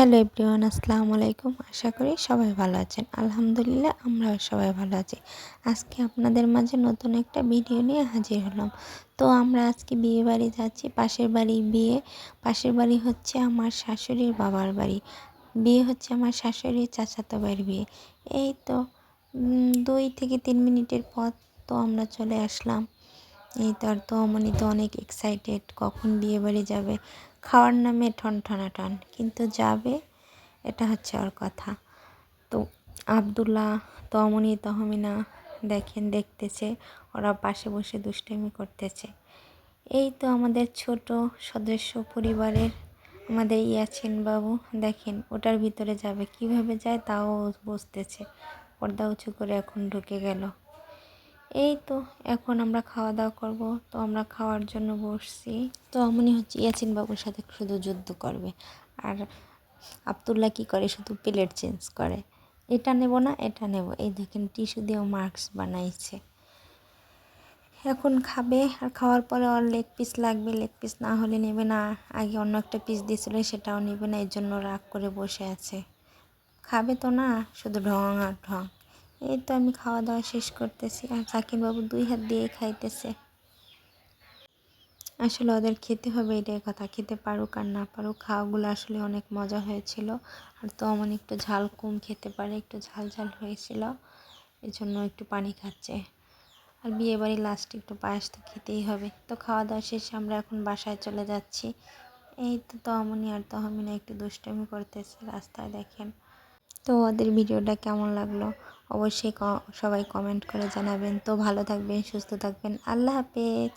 Hello everyone, আসসালামু আলাইকুম। আশা করি সবাই ভালো আছেন। আলহামদুলিল্লাহ আমরাও সবাই ভালো আছি। আজকে আপনাদের মাঝে নতুন একটা ভিডিও নিয়ে হাজির হলাম। তো আমরা আজকে বিয়ে বাড়ি যাচ্ছি, পাশের বাড়ি বিয়ে। পাশের বাড়ি হচ্ছে আমার শাশুড়ির বাবার বাড়ি। বিয়ে হচ্ছে আমার শাশুড়ির চাচাতো বাড়ির বিয়ে। এই তো দুই থেকে তিন মিনিটের পথ তো আমরা চলে আসলাম। এই তো আর তো অমনি তো অনেক এক্সাইটেড কখন বিয়ে বাড়ি যাবে? খাওয়ার নামে ঠন ঠনাঠন কিন্তু যাবে? এটা হচ্ছে ওর কথা। তো আবদুল্লাহ তমনি তহমিনা দেখেন দেখতেছে, ওরা পাশে বসে দুষ্টামি করতেছে। এই তো আমাদের ছোট সদস্য পরিবারের আমাদের ইয়াছিন বাবু, দেখেন ওটার ভিতরে যাবে, কীভাবে যায় তাও বুঝতেছে। পর্দা উঁচু করে এখন ঢুকে গেল। এই তো, এখন আমরা খাওয়া দাওয়া করব। তো আমরা খাওয়ার জন্য বসছি। তো এমনই হচ্ছে ইয়াসিন বাবুর সাথে শুধু যুদ্ধ করবে। আর আবদুল্লাহ কী করে? শুধু প্লেট চেঞ্জ করে। এটা নেব না, এটা নেব। এই দেখেন, টিস্যু দিয়েও মার্কস বানাইছে। এখন খাবে, আর খাওয়ার পরে ওর লেগ পিস লাগবে। লেগ পিস না হলে নেবে না। আগে অন্য একটা পিস দিয়েছিল, সেটাও নেবে না। এর জন্য রাগ করে বসে আছে। খাবে তো না, শুধু ঢং আর ঢং। এই তো আমি খাওয়া দাওয়া শেষ করতেছি আর বাবু দুই হাত দিয়ে খাইতেছে। আসলে ওদের খেতে হবে, এটাই কথা। খেতে পারুক আর না পারুক, খাওয়াগুলো আসলে অনেক মজা হয়েছিল। আর তো অমন একটু ঝাল কম খেতে পারে, একটু ঝাল ঝাল হয়েছিল। এই জন্য একটু পানি খাচ্ছে। আর বিয়ে বাড়ি লাস্টে একটু পায়েস তো খেতেই হবে। তো খাওয়া দাওয়া শেষে, আমরা এখন বাসায় চলে যাচ্ছি। এই তো তমনি আর তহমিনা একটু দুষ্টমি করতেছে রাস্তায়, দেখেন। তো ওদের ভিডিওটা কেমন লাগল? অবশ্যই সবাই কমেন্ট করে জানাবেন। তো ভালো থাকবেন সুস্থ থাকবেন। আল্লাহ হাফেজ।